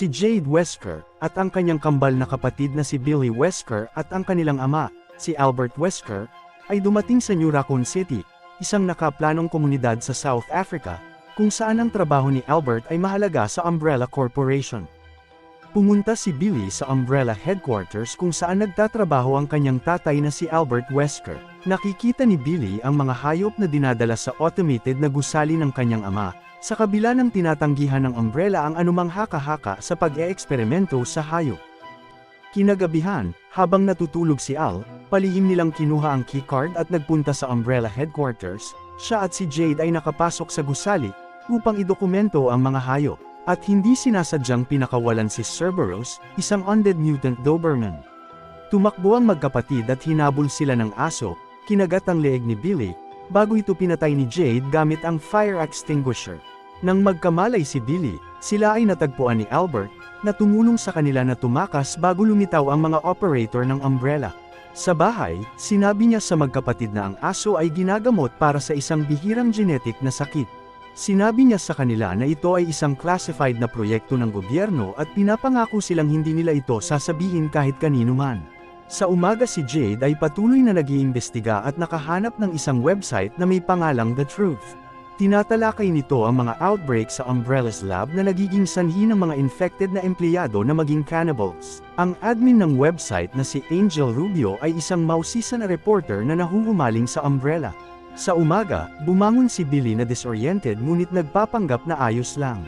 si Jade Wesker, at ang kanyang kambal na kapatid na si Billy Wesker at ang kanilang ama, si Albert Wesker, ay dumating sa New Raccoon City, isang nakaplanong komunidad sa South Africa, kung saan ang trabaho ni Albert ay mahalaga sa Umbrella Corporation. Pumunta si Billy sa Umbrella Headquarters kung saan nagtatrabaho ang kanyang tatay na si Albert Wesker. Nakikita ni Billy ang mga hayop na dinadala sa automated na gusali ng kanyang ama, sa kabila ng tinatanggihan ng Umbrella ang anumang haka-haka sa pag-eeksperimento sa hayop. Kinagabihan, habang natutulog si Al, palihim nilang kinuha ang keycard at nagpunta sa Umbrella Headquarters, siya at si Jade ay nakapasok sa gusali, upang idokumento ang mga hayop. At hindi sinasadyang pinakawalan si Cerberus, isang undead mutant Doberman. Tumakbo ang magkapatid at hinabol sila ng aso, kinagat ang leeg ni Billy, bago ito pinatay ni Jade gamit ang fire extinguisher. Nang magkamalay si Billy, sila ay natagpuan ni Albert, na tumulong sa kanila na tumakas bago lumitaw ang mga operator ng umbrella. Sa bahay, sinabi niya sa magkapatid na ang aso ay ginagamot para sa isang bihirang genetic na sakit. Sinabi niya sa kanila na ito ay isang classified na proyekto ng gobyerno at pinapangako silang hindi nila ito sasabihin kahit kanino man. Sa umaga si Jade ay patuloy na nag-iimbestiga at nakahanap ng isang website na may pangalang The Truth. Tinatalakay nito ang mga outbreak sa Umbrella's lab na nagiging sanhi ng mga infected na empleyado na maging cannibals. Ang admin ng website na si Angel Rubio ay isang mausisa na reporter na nahuhumaling sa Umbrella. Sa umaga, bumangon si Billy na disoriented ngunit nagpapanggap na ayos lang.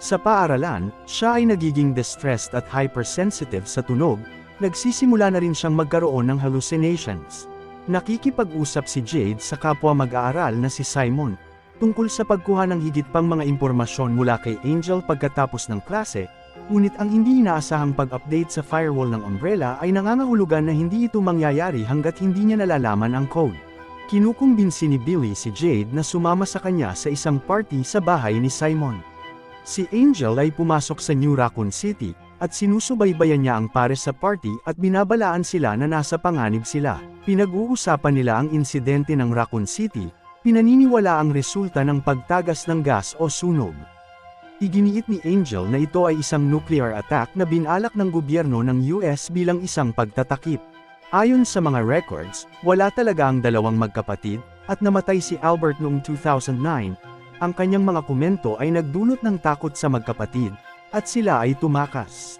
Sa paaralan, siya ay nagiging distressed at hypersensitive sa tunog, nagsisimula na rin siyang magkaroon ng hallucinations. Nakikipag-usap si Jade sa kapwa mag-aaral na si Simon, tungkol sa pagkuha ng higit pang mga impormasyon mula kay Angel pagkatapos ng klase, ngunit ang hindi inaasahang pag-update sa firewall ng Umbrella ay nangangahulugan na hindi ito mangyayari hanggat hindi niya nalalaman ang code. Kinukumbinsi ni Billy si Jade na sumama sa kanya sa isang party sa bahay ni Simon. Si Angel ay pumasok sa New Raccoon City, at sinusubaybayan niya ang pares sa party at binabalaan sila na nasa panganib sila. Pinag-uusapan nila ang insidente ng Raccoon City, pinaniniwala ang resulta ng pagtagas ng gas o sunog. Iginiit ni Angel na ito ay isang nuclear attack na binalak ng gobyerno ng US bilang isang pagtatakip. Ayon sa mga records, wala talaga ang dalawang magkapatid, at namatay si Albert noong 2009. Ang kanyang mga komento ay nagdulot ng takot sa magkapatid, at sila ay tumakas.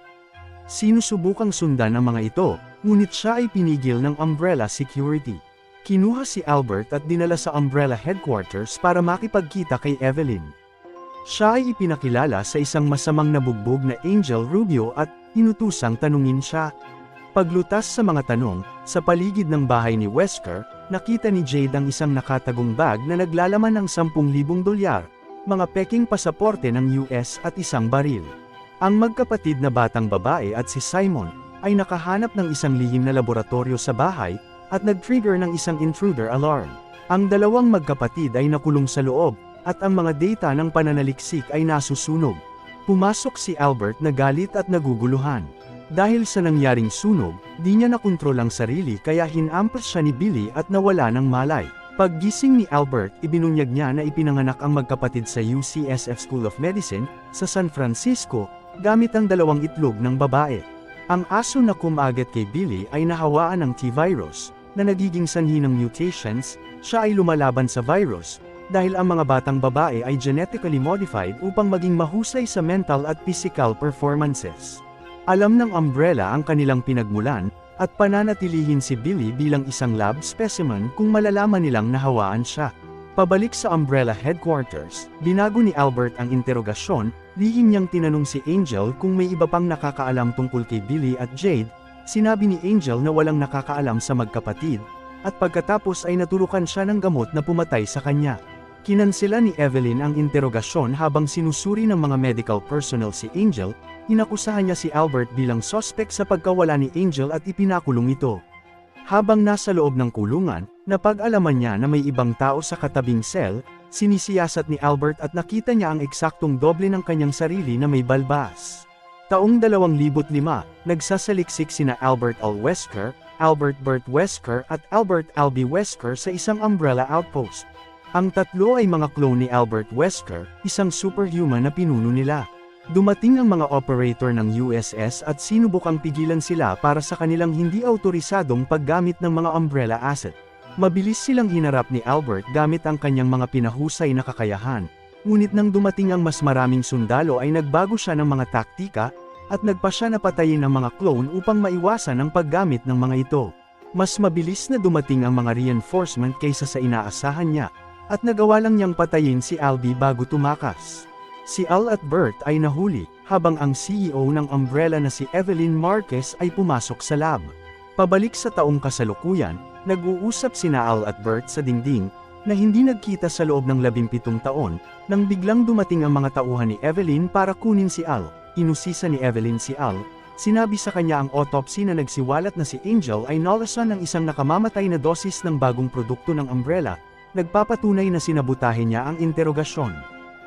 Sinusubukang sundan ang mga ito, ngunit siya ay pinigil ng Umbrella Security. Kinuha si Albert at dinala sa Umbrella Headquarters para makipagkita kay Evelyn. Siya ay ipinakilala sa isang masamang nabugbog na Angel Rubio at inutusang tanungin siya. Paglutas sa mga tanong, sa paligid ng bahay ni Wesker, nakita ni Jade ang isang nakatagong bag na naglalaman ng 10,000 dolyar, mga peking pasaporte ng US at isang baril. Ang magkapatid na batang babae at si Simon, ay nakahanap ng isang lihim na laboratorio sa bahay, at nag-trigger ng isang intruder alarm. Ang dalawang magkapatid ay nakulong sa loob, at ang mga data ng pananaliksik ay nasusunog. Pumasok si Albert na galit at naguguluhan. Dahil sa nangyaring sunog, di niya nakontrol ang sarili kaya hinampas siya ni Billy at nawala ng malay. Paggising ni Albert, ibinunyag niya na ipinanganak ang magkapatid sa UCSF School of Medicine, sa San Francisco, gamit ang dalawang itlog ng babae. Ang aso na kumagat kay Billy ay nahawaan ng T-virus, na nagiging sanhi ng mutations, siya ay lumalaban sa virus, dahil ang mga batang babae ay genetically modified upang maging mahusay sa mental at physical performances. Alam ng Umbrella ang kanilang pinagmulan, at pananatilihin si Billy bilang isang lab specimen kung malalaman nilang nahawaan siya. Pabalik sa Umbrella Headquarters, binago ni Albert ang interogasyon, lihim niyang tinanong si Angel kung may iba pang nakakaalam tungkol kay Billy at Jade, sinabi ni Angel na walang nakakaalam sa magkapatid, at pagkatapos ay naturukan siya ng gamot na pumatay sa kanya. Kinansela ni Evelyn ang interogasyon habang sinusuri ng mga medical personnel si Angel, inakusahan niya si Albert bilang sospek sa pagkawala ni Angel at ipinakulong ito. Habang nasa loob ng kulungan, napag-alaman niya na may ibang tao sa katabing cell, sinisiyasat ni Albert at nakita niya ang eksaktong doble ng kanyang sarili na may balbas. Taong 2005, nagsasaliksik sina Albert L. Wesker, Albert Burt Wesker at Albert Albie Wesker sa isang umbrella outpost. Ang tatlo ay mga clone ni Albert Wesker, isang superhuman na pinuno nila. Dumating ang mga operator ng USS at sinubukang pigilan sila para sa kanilang hindi autorisadong paggamit ng mga umbrella asset. Mabilis silang hinarap ni Albert gamit ang kanyang mga pinahusay na kakayahan. Ngunit nang dumating ang mas maraming sundalo ay nagbago siya ng mga taktika, at nagpa siya na patayin ang mga clone upang maiwasan ang paggamit ng mga ito. Mas mabilis na dumating ang mga reinforcement kaysa sa inaasahan niya, at nagawa lang niyang patayin si Albi bago tumakas. Si Al at Bert ay nahuli, habang ang CEO ng Umbrella na si Evelyn Marquez ay pumasok sa lab. Pabalik sa taong kasalukuyan, nag-uusap sina Al at Bert sa dingding, na hindi nagkita sa loob ng 17 taon, nang biglang dumating ang mga tauhan ni Evelyn para kunin si Al. Inusisa ni Evelyn si Al, sinabi sa kanya ang autopsy na nagsiwalat na si Angel ay nalasan ng isang nakamamatay na dosis ng bagong produkto ng Umbrella, nagpapatunay na sinabutahin niya ang interogasyon.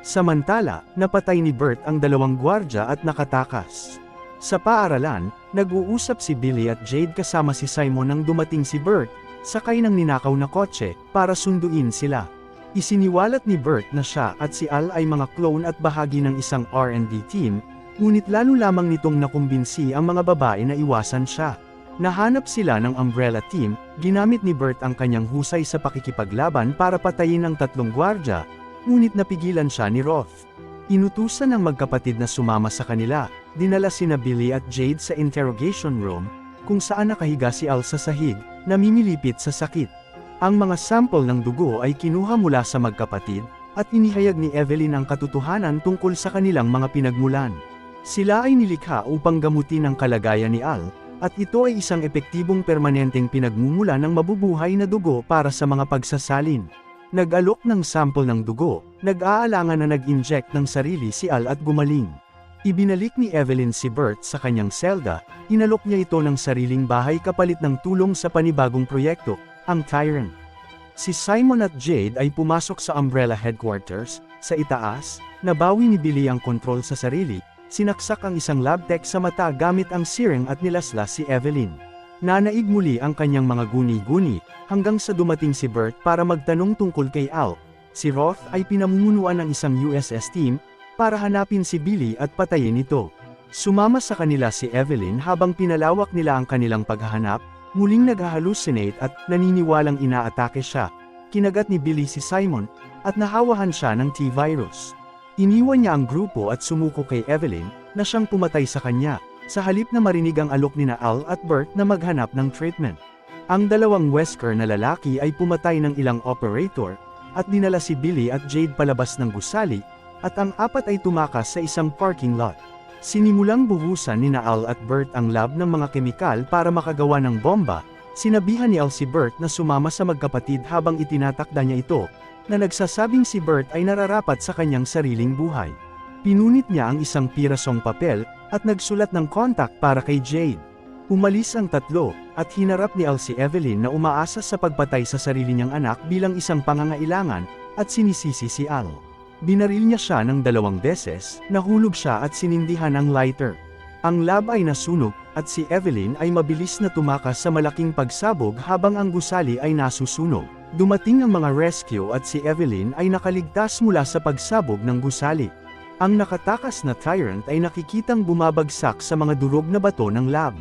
Samantala, napatay ni Bert ang dalawang gwardya at nakatakas. Sa paaralan, nag-uusap si Billy at Jade kasama si Simon nang dumating si Bert, sakay ng ninakaw na kotse, para sunduin sila. Isiniwalat ni Bert na siya at si Al ay mga clone at bahagi ng isang R&D team, ngunit lalo lamang nitong nakumbinsi ang mga babae na iwasan siya. Nahanap sila ng umbrella team, ginamit ni Bert ang kanyang husay sa pakikipaglaban para patayin ang tatlong gwardya, ngunit napigilan siya ni Roth. Inutusan ng magkapatid na sumama sa kanila, dinala sina Billy at Jade sa interrogation room, kung saan nakahiga si Al sa sahig, namimilipit sa sakit. Ang mga sample ng dugo ay kinuha mula sa magkapatid, at inihayag ni Evelyn ang katotohanan tungkol sa kanilang mga pinagmulan. Sila ay nilikha upang gamutin ang kalagayan ni Al, at ito ay isang epektibong permanenteng pinagmumula ng mabubuhay na dugo para sa mga pagsasalin. Nag-alok ng sample ng dugo, nag-aalangan na nag-inject ng sarili si Al at gumaling. Ibinalik ni Evelyn si Bert sa kanyang selda, inalok niya ito ng sariling bahay kapalit ng tulong sa panibagong proyekto, ang Tyrant. Si Simon at Jade ay pumasok sa Umbrella Headquarters, sa itaas, nabawi ni Billy ang kontrol sa sarili, sinaksak ang isang lab tech sa mata gamit ang searing at nilaslas si Evelyn. Nanaig muli ang kanyang mga guni-guni, hanggang sa dumating si Bert para magtanong tungkol kay Al. Si Roth ay pinamumunuan ng isang USS team, para hanapin si Billy at patayin ito. Sumama sa kanila si Evelyn habang pinalawak nila ang kanilang paghahanap, muling nag-hallucinate at naniniwalang inaatake siya. Kinagat ni Billy si Simon, at nahawahan siya ng T-virus. Iniwan niya ang grupo at sumuko kay Evelyn, na siyang pumatay sa kanya, sa halip na marinig ang alok ni na Al at Bert na maghanap ng treatment. Ang dalawang Wesker na lalaki ay pumatay ng ilang operator, at dinala si Billy at Jade palabas ng gusali, at ang apat ay tumakas sa isang parking lot. Sinimulang buhusan ni na Al at Bert ang lab ng mga kemikal para makagawa ng bomba, sinabihan ni Al si Bert na sumama sa magkapatid habang itinatakda niya ito, na nagsasabing si Bert ay nararapat sa kanyang sariling buhay. Pinunit niya ang isang pirasong papel, at nagsulat ng contact para kay Jade. Umalis ang tatlo, at hinarap ni Al si Evelyn na umaasa sa pagpatay sa sarili niyang anak bilang isang pangangailangan, at sinisisi si Al. Binaril niya siya ng dalawang beses, nahulog siya at sinindihan ang lighter. Ang lab ay nasunog, at si Evelyn ay mabilis na tumakas sa malaking pagsabog habang ang gusali ay nasusunog. Dumating ang mga rescue at si Evelyn ay nakaligtas mula sa pagsabog ng gusali. Ang nakatakas na tyrant ay nakikitang bumabagsak sa mga durog na bato ng lab.